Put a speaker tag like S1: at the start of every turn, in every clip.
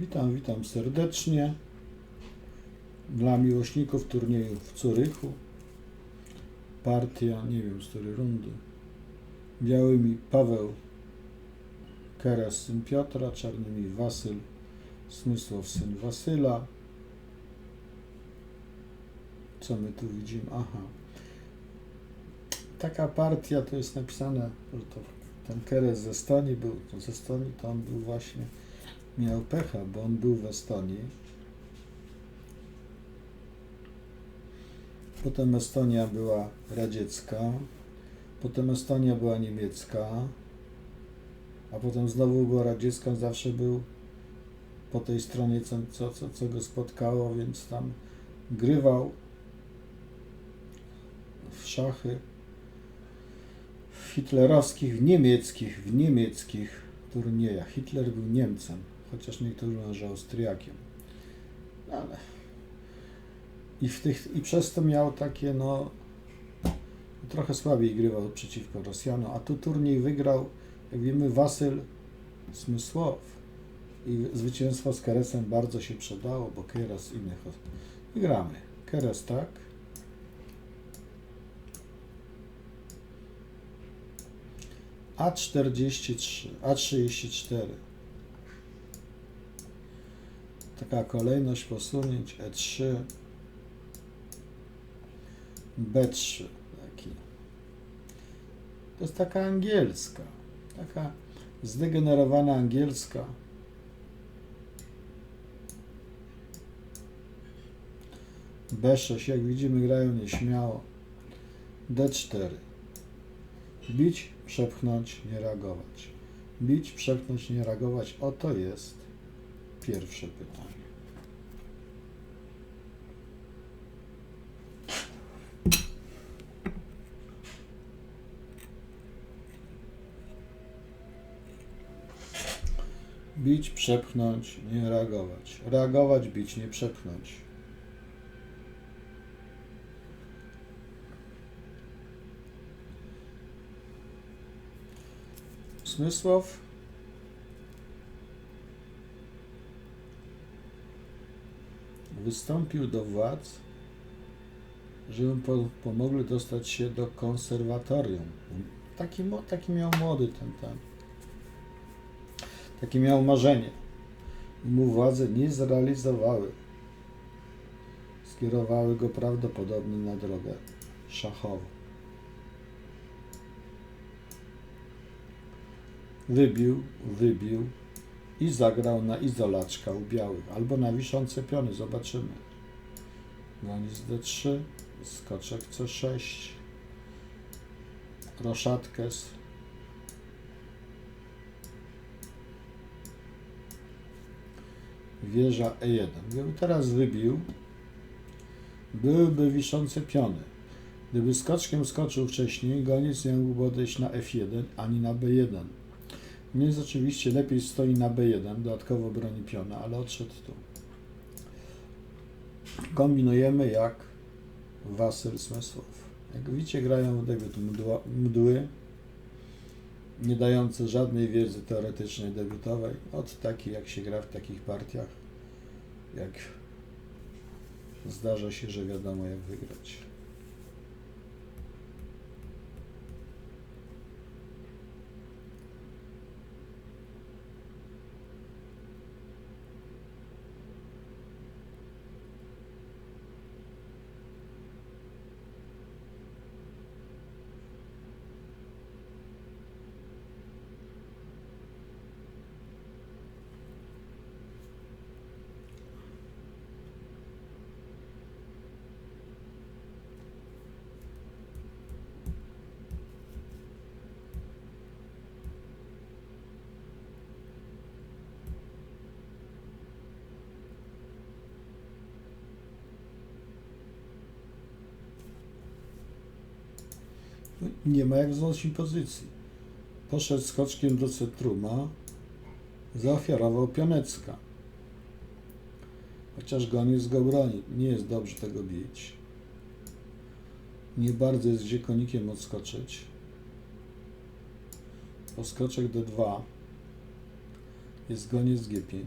S1: Witam, witam serdecznie. Dla miłośników turnieju w Curychu. Partia, nie wiem z której rundy. Białymi Paweł Keres, syn Piotra, czarnymi Wasyl, Smysław, syn Wasyla. Co my tu widzimy? Aha. Taka partia to jest napisane, że to ten Keres ze Estonii był, ze to on był właśnie miał pecha, bo on był w Estonii. Potem Estonia była radziecka, potem Estonia była niemiecka, a potem znowu była radziecka, zawsze był po tej stronie, co, co, co, co go spotkało, więc tam grywał w szachy w hitlerowskich, w niemieckich, w niemieckich turniejach. Hitler był Niemcem, chociaż niektórzy że Austriakiem. No, ale i, w tych, I przez to miał takie, no, trochę słabiej grywał przeciwko Rosjanom, a tu turniej wygrał, jak wiemy, Wasyl Smysłow. I zwycięstwo z Keresem bardzo się przydało, bo Keres innych. I gramy. Keres tak. A43, A34. Taka kolejność posunięć E3, B3. Taki. To jest taka angielska, taka zdegenerowana angielska. B6, jak widzimy, grają nieśmiało. D4. Bić, przepchnąć, nie reagować. Bić, przepchnąć, nie reagować. Oto jest pierwsze pytanie. Bić, przepchnąć, nie reagować. Reagować, bić, nie przepchnąć. Smysław wystąpił do władz, żeby mu po- pomogli dostać się do konserwatorium. Taki, taki miał młody ten, ten. Takie miał marzenie. Mu władze nie zrealizowały. Skierowały go prawdopodobnie na drogę szachową. Wybił, wybił i zagrał na izolaczka u białych albo na wiszące piony. Zobaczymy. Goniec D3, skoczek C6, roszatkes, wieża E1. Gdyby teraz wybił, byłyby wiszące piony. Gdyby skoczkiem skoczył wcześniej, goniec nie mógłby odejść na F1 ani na B1. Więc oczywiście lepiej stoi na B1, dodatkowo broni piona, ale odszedł tu. Kombinujemy jak Wasyl Smysłow. Jak widzicie, grają w debiut mdły, nie dające żadnej wiedzy teoretycznej debiutowej, od takiej jak się gra w takich partiach, jak zdarza się, że wiadomo jak wygrać. Nie ma jak wzmocnić pozycji. Poszedł skoczkiem do centruma, zaofiarował Pionecka. Chociaż goniec go broni. Nie jest dobrze tego bić. Nie bardzo jest gdzie konikiem odskoczyć. Poskoczek D2 jest goniec G5.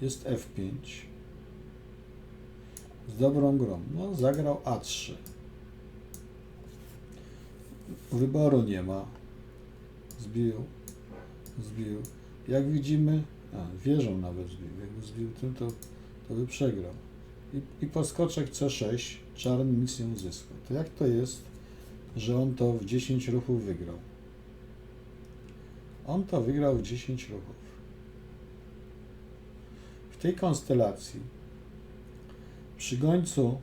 S1: Jest F5. Z dobrą grą. No, zagrał A3. Wyboru nie ma. Zbił. Zbił. Jak widzimy, a, nawet zbił. Jakby zbił tym, to, to by przegrał. I, I poskoczek C6, czarny nic nie uzyskał. To jak to jest, że on to w 10 ruchów wygrał? On to wygrał w 10 ruchów. W tej konstelacji przy gońcu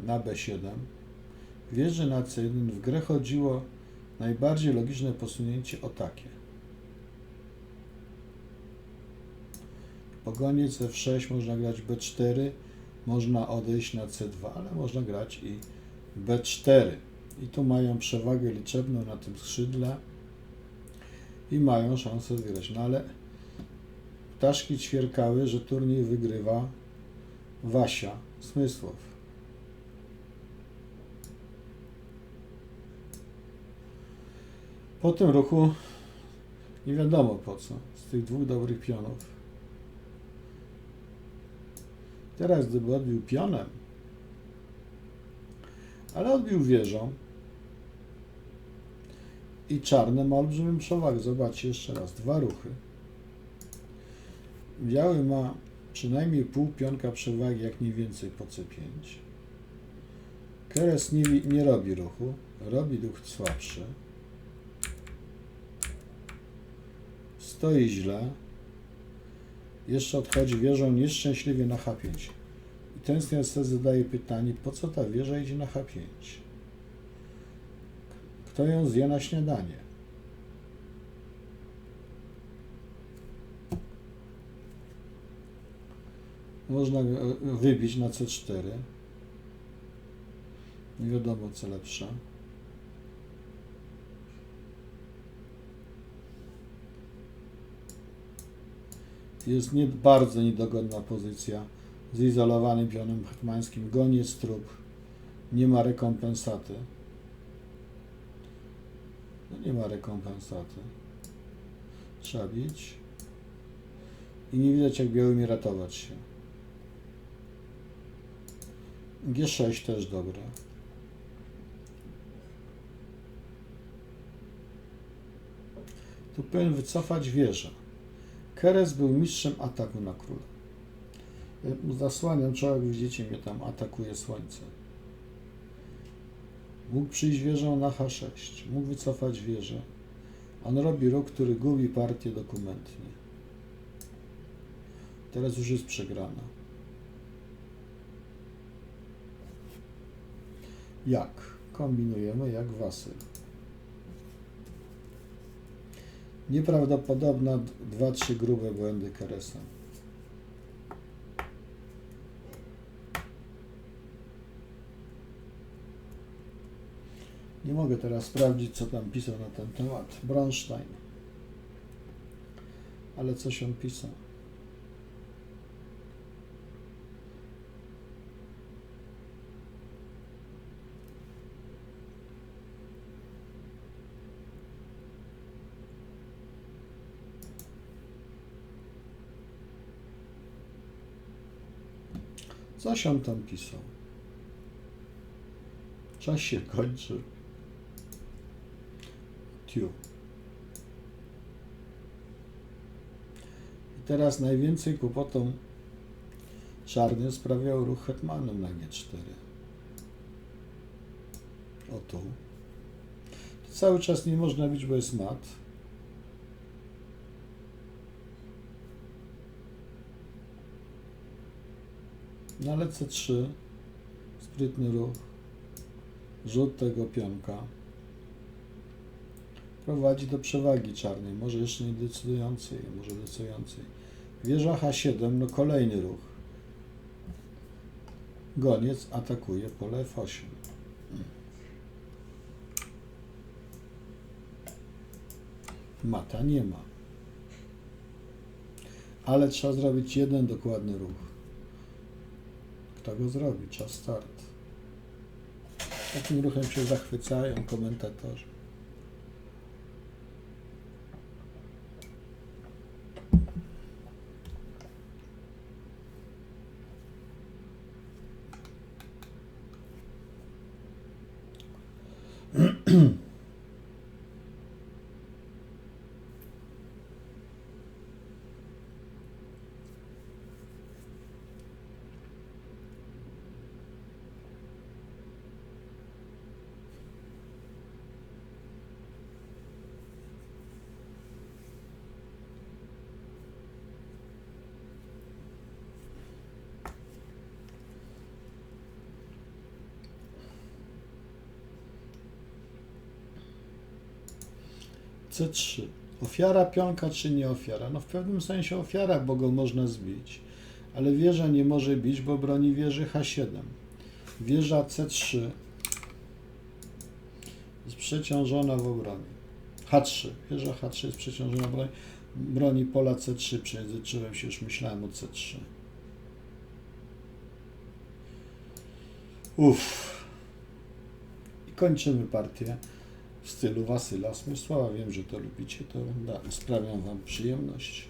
S1: na B7 wieży na C1 w grę chodziło najbardziej logiczne posunięcie o takie. Po goniec F6 można grać B4, można odejść na C2, ale można grać i B4. I tu mają przewagę liczebną na tym skrzydle i mają szansę wygrać. No ale ptaszki ćwierkały, że turniej wygrywa Wasia Smysłow. Po tym ruchu nie wiadomo po co, z tych dwóch dobrych pionów. Teraz gdyby odbił pionem, ale odbił wieżą i czarne ma olbrzymią przewagę. Zobaczcie jeszcze raz, dwa ruchy. Biały ma przynajmniej pół pionka przewagi, jak nie więcej po C5. Keres nie, nie robi ruchu, robi ruch słabszy. Stoi źle. Jeszcze odchodzi wieżą nieszczęśliwie na H5. I ten sobie zadaje pytanie, po co ta wieża idzie na H5? Kto ją zje na śniadanie? Można go wybić na C4. Nie wiadomo co lepsze. Jest nie, bardzo niedogodna pozycja z izolowanym pionem hetmańskim. Goniec trup. Nie ma rekompensaty. No nie ma rekompensaty. Trzeba bić. I nie widać jak białymi ratować się. G6 też dobre. Tu powinien wycofać wieżę. Keres był mistrzem ataku na króla. Mu Zasłaniam czoło, jak widzicie, mnie tam atakuje słońce. Mógł przyjść wieżą na H6. Mógł wycofać wieżę. On robi ruch, który gubi partię dokumentnie. Teraz już jest przegrana. Jak? Kombinujemy jak wasyl. Nieprawdopodobna 2-3 grube błędy Keresa. Nie mogę teraz sprawdzić, co tam pisał na ten temat. Bronstein. Ale coś on pisał. Coś on tam pisał. Czas się kończy. Tiu. I teraz najwięcej kłopotą czarny sprawiał ruch hetmanem na G4. O tu. Cały czas nie można bić, bo jest mat. No ale C3, sprytny ruch, rzut tego pionka prowadzi do przewagi czarnej, może jeszcze nie decydującej, może decydującej. Wieża H7, no kolejny ruch. Goniec atakuje pole F8. Mata nie ma. Ale trzeba zrobić jeden dokładny ruch. Kto go zrobi? Czas start. Takim ruchem się zachwycają komentatorzy. C3. Ofiara pionka czy nie ofiara? No w pewnym sensie ofiara, bo go można zbić. Ale wieża nie może bić, bo broni wieży H7. Wieża C3 jest przeciążona w obronie. H3. Wieża H3 jest przeciążona w obronie. Broni pola C3. Przejęzyczyłem się, już myślałem o C3. Uff. I kończymy partię w stylu Wasyla Smysława. Wiem, że to lubicie, to da, sprawiam Wam przyjemność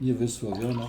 S1: niewysłowioną.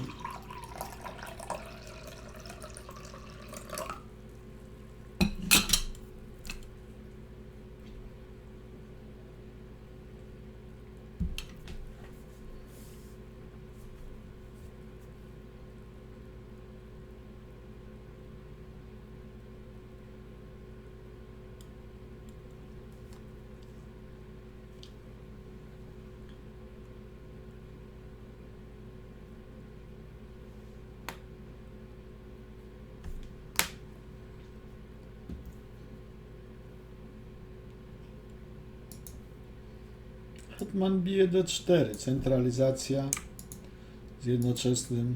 S1: Hetman bije D4, centralizacja z jednoczesnym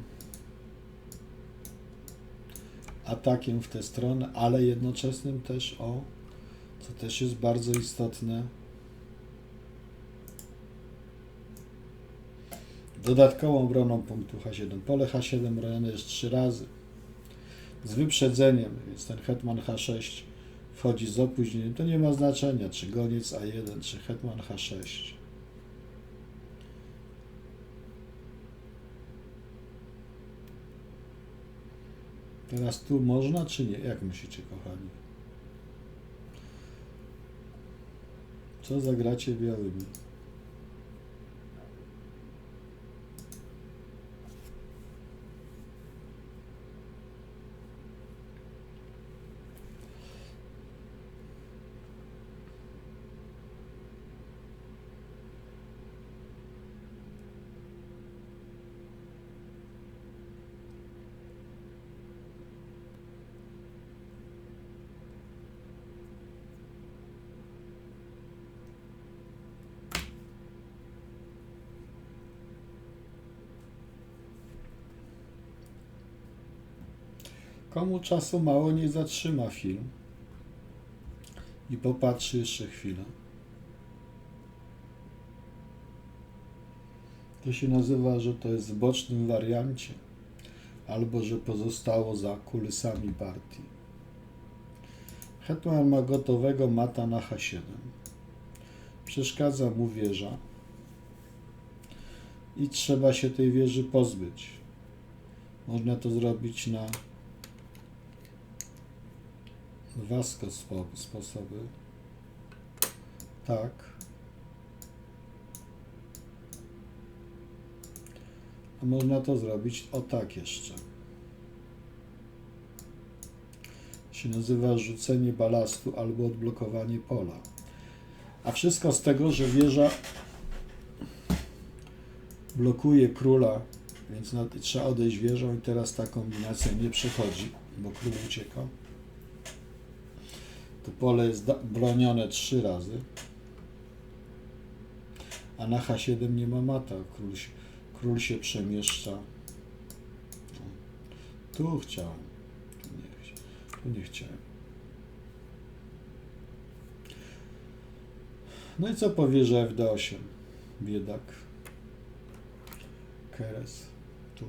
S1: atakiem w tę stronę, ale jednoczesnym też o, co też jest bardzo istotne, dodatkową obroną punktu H7. Pole H7 bronione jest trzy razy z wyprzedzeniem, więc ten hetman H6 wchodzi z opóźnieniem. To nie ma znaczenia, czy goniec A1, czy hetman H6. Teraz tu można, czy nie? Jak myślicie, kochani? Co zagracie białymi? Komu czasu mało, nie zatrzyma film i popatrzy jeszcze chwilę. To się nazywa, że to jest w bocznym wariancie, albo że pozostało za kulisami partii. Hetman ma gotowego mata na H7. Przeszkadza mu wieża i trzeba się tej wieży pozbyć. Można to zrobić na dwa sko- spo- sposoby. Tak. A można to zrobić o tak jeszcze. Się nazywa rzucenie balastu albo odblokowanie pola. A wszystko z tego, że wieża blokuje króla, więc trzeba odejść wieżą i teraz ta kombinacja nie przechodzi, bo król ucieka. To pole jest bronione trzy razy. A na H7 nie ma mata. Król się, król się przemieszcza. No. Tu chciałem. Tu nie, tu nie chciałem. No i co powie, że FD8? Biedak. Keres. Tu.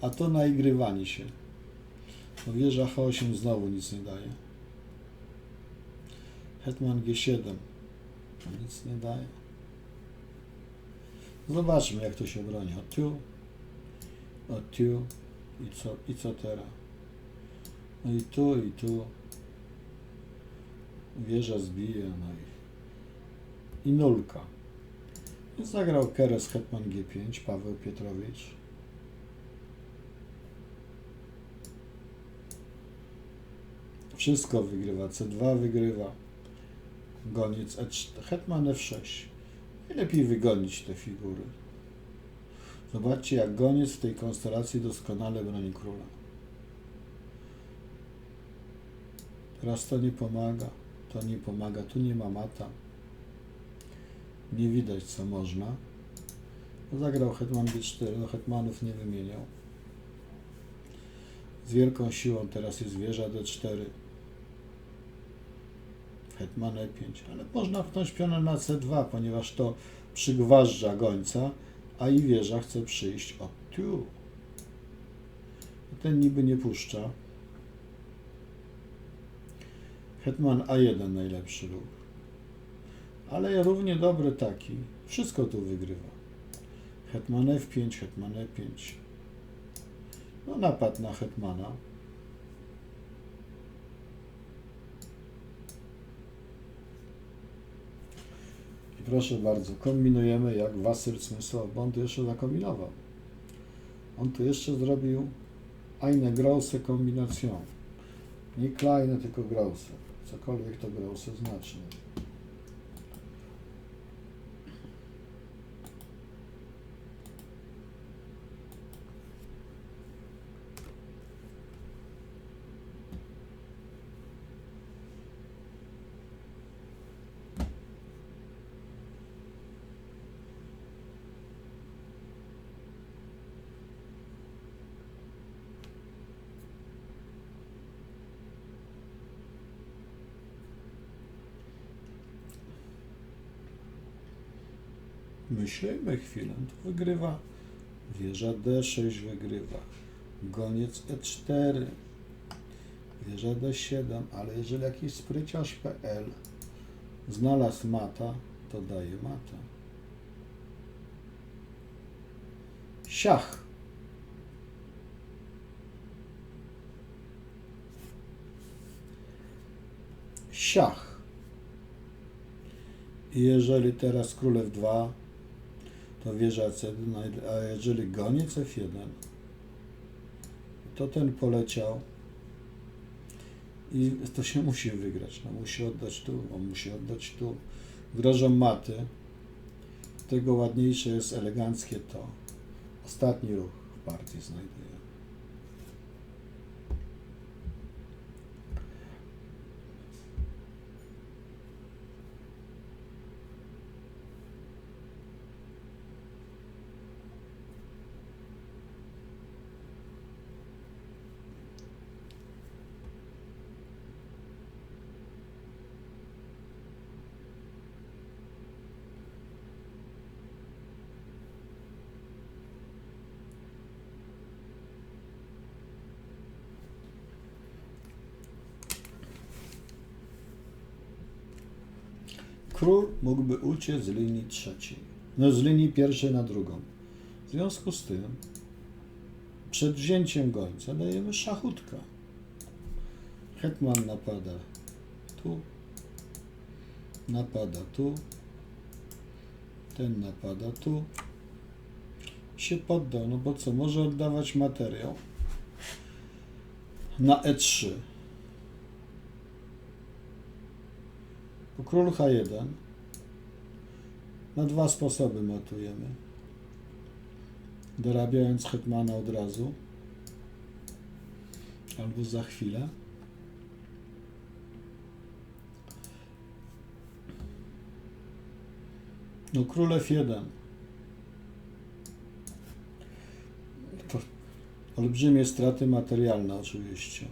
S1: A to naigrywanie się. Wieża H8 znowu nic nie daje. Hetman G7. To nic nie daje. Zobaczmy jak to się broni. O tu. O tu. I co, i co teraz? No i tu, i tu. Wieża zbije, no i, i nulka. Zagrał Keres Hetman G5, Paweł Pietrowicz. Wszystko wygrywa. C2 wygrywa. Goniec E4. Hetman F6. I lepiej wygonić te figury. Zobaczcie, jak goniec w tej konstelacji doskonale broni króla. Teraz to nie pomaga, to nie pomaga, tu nie ma mata. Nie widać co można. Zagrał hetman b4, no hetmanów nie wymieniał. Z wielką siłą teraz jest wieża d4. Hetman e5, ale można pchnąć pionę na c2, ponieważ to przygważdża gońca, a i wieża chce przyjść od tu. Ten niby nie puszcza. Hetman A1 najlepszy ruch. Ale równie dobry taki. Wszystko tu wygrywa. Hetman F5, Hetman E5. No napad na Hetmana. Proszę bardzo, kombinujemy jak Wasyl Smysłow, bo on tu jeszcze zakombinował. On tu jeszcze zrobił eine große Kombination. Nie kleine, tylko große. Cokolwiek to große znaczy. Myślimy chwilę. Tu wygrywa wieża D6 wygrywa. Goniec E4. Wieża D7, ale jeżeli jakiś spryciarz PL znalazł mata, to daje mata. Siach. Siach. I jeżeli teraz królew 2 to wieża C1, a jeżeli goniec F1, to ten poleciał i to się musi wygrać. No, musi oddać tu, on musi oddać tu. Grożą maty. Tego ładniejsze jest eleganckie to. Ostatni ruch w partii znajduję. Król mógłby uciec z linii trzeciej, no z linii pierwszej na drugą. W związku z tym przed wzięciem gońca dajemy szachutka. Hetman napada tu, napada tu, ten napada tu. Się poddał, no bo co, może oddawać materiał na E E3. Król H1 na dwa sposoby matujemy. Dorabiając hetmana od razu albo za chwilę. No król F1 to olbrzymie straty materialne oczywiście.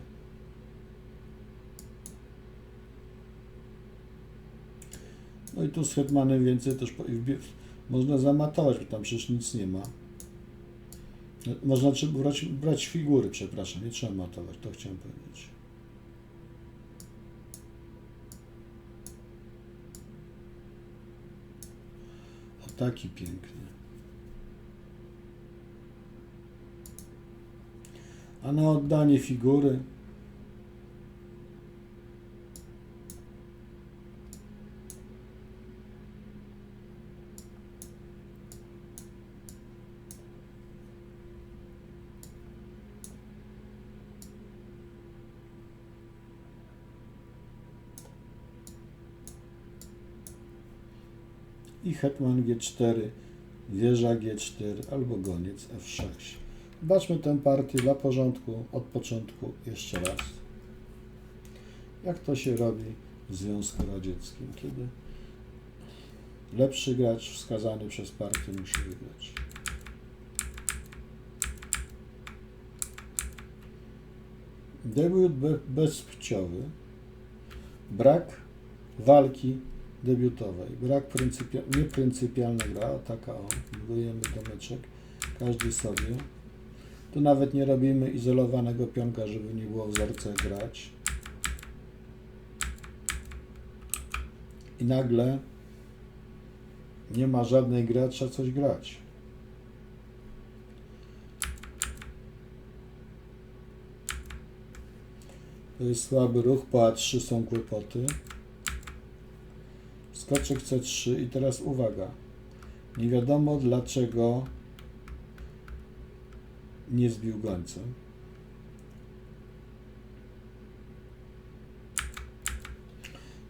S1: No i tu z hetmanem więcej też po, można zamatować, bo tam przecież nic nie ma. Można czy- brać, brać figury, przepraszam, nie trzeba matować, to chciałem powiedzieć. O taki piękny. A na oddanie figury i hetman G4, wieża G4 albo goniec F6. Zobaczmy tę partię dla porządku od początku jeszcze raz. Jak to się robi w Związku Radzieckim, kiedy lepszy gracz wskazany przez partię musi wygrać. Debiut be- bezpłciowy, brak walki debiutowej, brak pryncypia- niepryncypialna gra, taka o, budujemy domeczek, każdy sobie. Tu nawet nie robimy izolowanego pionka, żeby nie było w zerce grać. I nagle nie ma żadnej gry, trzeba coś grać. To jest słaby ruch, po A3 są kłopoty. Skoczek C3 i teraz uwaga. Nie wiadomo dlaczego nie zbił gońcem.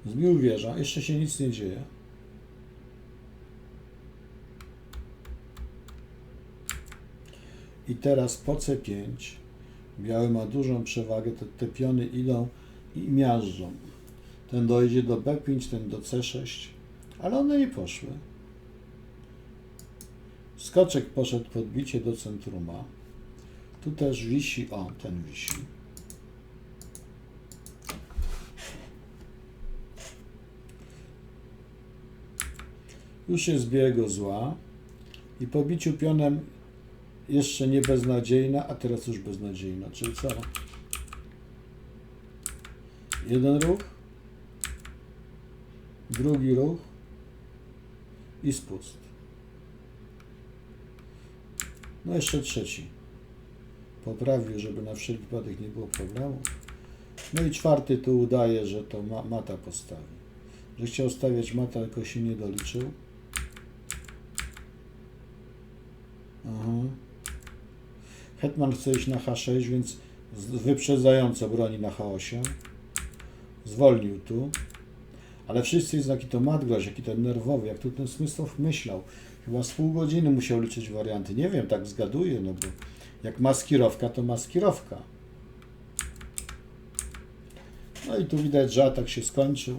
S1: Zbił wieża, jeszcze się nic nie dzieje. I teraz po C5 biały ma dużą przewagę, te, te piony idą i miażdżą. Ten dojdzie do B5, ten do C6, ale one nie poszły. Skoczek poszedł podbicie do centruma. Tu też wisi, o, ten wisi. Już jest biego zła i po biciu pionem jeszcze nie beznadziejna, a teraz już beznadziejna. Czyli co? Jeden ruch, drugi ruch i spust. No jeszcze trzeci. Poprawił, żeby na wszelki wypadek nie było problemu. No i czwarty tu udaje, że to ma, mata postawi. Że chciał stawiać mata, tylko się nie doliczył. Aha. Hetman chce iść na H6, więc wyprzedzająco broni na H8. Zwolnił tu. Ale wszyscy znaki to Madgroś, jaki ten nerwowy, jak tu ten Smysłow myślał. Chyba z pół godziny musiał liczyć warianty. Nie wiem, tak zgaduję, no bo jak maskirowka, to maskirowka. No i tu widać, że atak się skończył.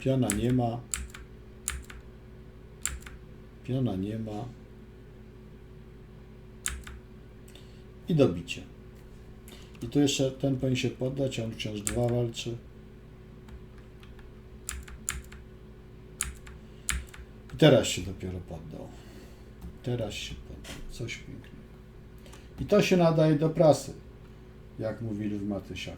S1: Piona nie ma. Piona nie ma. I dobicie. I tu jeszcze ten powinien się poddać, on wciąż dwa walczy. Teraz się dopiero poddał. Teraz się poddał. Coś pięknego. I to się nadaje do prasy, jak mówili w Matysiach.